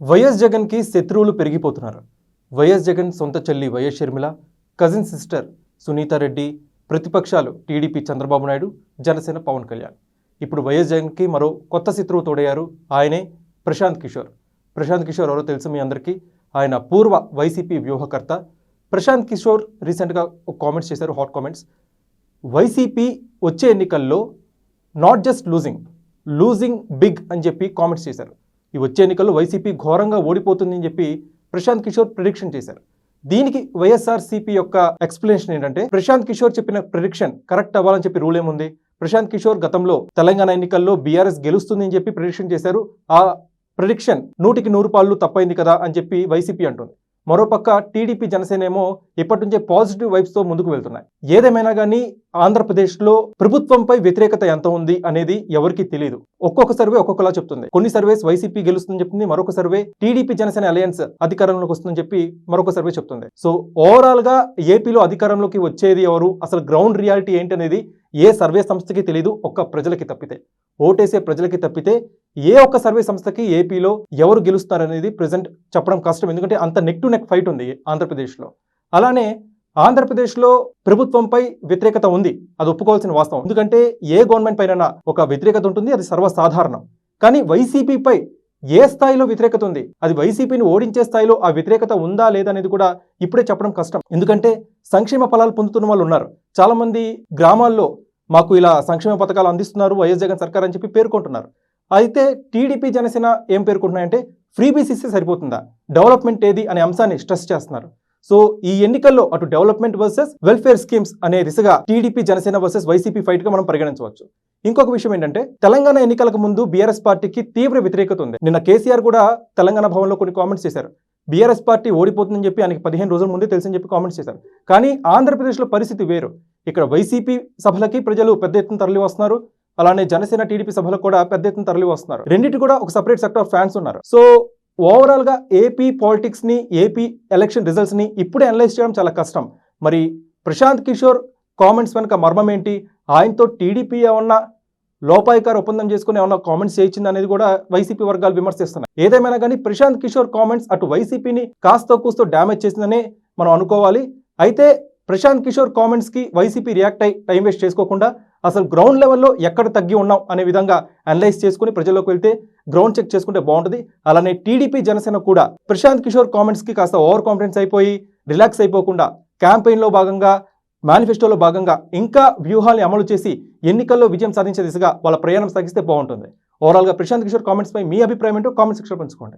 YS జగన్కి శత్రువులు పెరిగిపోతున్నారు. వైఎస్ జగన్ సొంత చెల్లి YS Sharmila cousin sister Sunitha Reddy ప్రతిపక్షాలు టీడీపీ చంద్రబాబు నాయుడు జనసేన పవన్ కళ్యాణ్. ఇప్పుడు వైఎస్ జగన్కి మరో కొత్త శత్రువు తోడయ్యారు ఆయనే ప్రశాంత్ కిషోర్. ప్రశాంత్ కిషోర్ ఎవరో తెలుసు మీ అందరికీ. ఆయన పూర్వ వైసీపీ వ్యూహకర్త. ప్రశాంత్ కిషోర్ రీసెంట్గా కామెంట్స్ చేశారు హాట్ కామెంట్స్ వైసీపీ వచ్చే ఎన్నికల్లో not just losing losing big అని చెప్పి కామెంట్స్ చేశారు. ఈ వచ్చే ఎన్నికల్లో వైసీపీ ఘోరంగా ఓడిపోతుందని చెప్పి ప్రశాంత్ కిషోర్ ప్రిడిక్షన్ చేశారు. దీనికి వైఎస్ఆర్ సిపి యొక్క ఎక్స్ప్లెనేషన్ ఏంటంటే ప్రశాంత్ కిషోర్ చెప్పిన ప్రిడిక్షన్ కరెక్ట్ అవ్వాలని చెప్పి రూల్ ఏముంది? ప్రశాంత్ కిషోర్ గతంలో తెలంగాణ ఎన్నికల్లో బీఆర్ఎస్ గెలుస్తుంది అని చెప్పి ప్రిడిక్షన్ చేశారు. ఆ ప్రిడిక్షన్ నూటికి నూరు పాళ్ళు తప్పైంది కదా అని చెప్పి వైసీపీ అంటుంది. మరోపక్క టీడీపీ జనసేనేమో ఇప్పటి నుంచే పాజిటివ్ వైబ్స్తో ముందుకు వెళ్తున్నాయి. ఏదేమైనా కానీ ఆంధ్రప్రదేశ్లో ప్రభుత్వంపై వ్యతిరేకత ఎంత ఉంది అనేది ఎవరికి తెలియదు ఒక్కొక్క సర్వే ఒక్కొక్కలా చెప్తుంది. కొన్ని సర్వేస్ వైసీపీ గెలుస్తుందని చెప్తుంది మరొక సర్వే టీడీపీ జనసేన అలయన్స్ అధికారంలోకి వస్తుందని చెప్పి మరొక సర్వే చెప్తుంది. సో ఓవరాల్గా ఏపీలో అధికారంలోకి వచ్చేది ఎవరు? అసలు గ్రౌండ్ రియాలిటీ ఏంటనేది ఏ సర్వే సంస్థకి తెలియదు ఒక్క ప్రజలకి తప్పితే. ఓటేసే ప్రజలకి తప్పితే ఏ ఒక్క సర్వే సంస్థకి ఏపీలో ఎవరు గెలుస్తారనేది ప్రజెంట్ చెప్పడం కష్టం. ఎందుకంటే అంత నెక్ టు నెక్ ఫైట్ ఉంది ఆంధ్రప్రదేశ్లో. అలానే ఆంధ్రప్రదేశ్లో ప్రభుత్వంపై వ్యతిరేకత ఉంది. అది ఒప్పుకోవాల్సిన వాస్తవం. ఎందుకంటే ఏ గవర్నమెంట్ పైన ఒక వ్యతిరేకత ఉంటుంది అది సర్వసాధారణం. కానీ వైసీపీపై ఏ స్థాయిలో వ్యతిరేకత ఉంది? అది వైసీపీని ఓడించే స్థాయిలో ఆ వ్యతిరేకత ఉందా లేదా అనేది కూడా ఇప్పుడే చెప్పడం కష్టం. ఎందుకంటే సంక్షేమ ఫలాలు పొందుతున్న వాళ్ళు ఉన్నారు. చాలామంది గ్రామాల్లో మాకు ఇలా సంక్షేమ పథకాలు అందిస్తున్నారు వైఎస్ జగన్ సర్కార్ అని చెప్పి పేర్కొంటున్నారు. అయితే టీడీపీ జనసేన ఏం పేర్కొంటున్నాయంటే ఫ్రీ బీసీసీ సరిపోతుందా? డెవలప్మెంట్ ఏది అనే అంశాన్ని స్ట్రెస్ చేస్తున్నారు. సో ఈ ఎన్నికల్లో అటు డెవలప్మెంట్ వర్సెస్ వెల్ఫేర్ స్కీమ్స్ అనే దిశగా టీడీపీ జనసేన వర్సెస్ వైసీపీ ఫైట్గా మనం పరిగణించవచ్చు. ఇంకొక విషయం ఏంటంటే తెలంగాణ ఎన్నికలకు ముందు బీఆర్ఎస్ పార్టీకి తీవ్ర వ్యతిరేకత ఉంది. నిన్న కేసీఆర్ కూడా తెలంగాణ భవన్లో కొన్ని కామెంట్స్ చేశారు. బీఆర్ఎస్ పార్టీ ఓడిపోతుందని చెప్పి ఆయనకి పదిహేను రోజుల ముందే తెలుసని చెప్పి కామెంట్స్ చేశారు. కానీ ఆంధ్రప్రదేశ్లో పరిస్థితి వేరు. ఇక్కడ వైసీపీ సభలకి ప్రజలు పెద్ద ఎత్తున తరలి వస్తున్నారు. అలానే జనసేన టీడీపీ సభలకు కూడా పెద్ద ఎత్తున తరలి వస్తున్నారు. రెండింటి కూడా ఒక సపరేట్ సెక్టర్ ఫ్యాన్స్ ఉన్నారు. సో ఓవరాల్గా ఏపీ పాలిటిక్స్ని ఏపీ ఎలక్షన్ రిజల్ట్స్ని ఇప్పుడే అనలైజ్ చేయడం చాలా కష్టం. మరి ప్రశాంత్ కిషోర్ కామెంట్స్ వెనుక మర్మం ఏంటి? ఆయనతో టీడీపీ ఏమన్నా లోపాయికార ఒప్పందం చేసుకుని ఏమన్నా కామెంట్స్ చేయించింది అనేది కూడా వైసీపీ వర్గాలు విమర్శిస్తున్నాయి. ఏదేమైనా కానీ ప్రశాంత్ కిషోర్ కామెంట్స్ అటు వైసీపీని కాస్త కూస్తో డ్యామేజ్ చేసిందనే మనం అనుకోవాలి. అయితే ప్రశాంత్ కిషోర్ కామెంట్స్కి వైసీపీ రియాక్ట్ అయ్యి టైం వేస్ట్ చేసుకోకుండా అసలు గ్రౌండ్ లెవెల్లో ఎక్కడ తగ్గి ఉన్నాం అనే విధంగా అనలైజ్ చేసుకుని ప్రజల్లోకి వెళ్తే గ్రౌండ్ చెక్ చేసుకుంటే బాగుంటుంది. అలానే టీడీపీ జనసేన కూడా ప్రశాంత్ కిషోర్ కామెంట్స్కి కాస్త ఓవర్ కాన్ఫిడెన్స్ అయిపోయి రిలాక్స్ అయిపోకుండా క్యాంపెయిన్లో భాగంగా మేనిఫెస్టోలో భాగంగా ఇంకా వ్యూహాల్ని అమలు చేసి ఎన్నికల్లో విజయం సాధించే దిశగా వాళ్ళ ప్రయాణం సాగిస్తే బాగుంటుంది. ఓవరాల్గా ప్రశాంత్ కిషోర్ కామెంట్స్ పై మీ అభిప్రాయం ఏంటో కామెంట్ సెక్షన్ పంచుకోండి.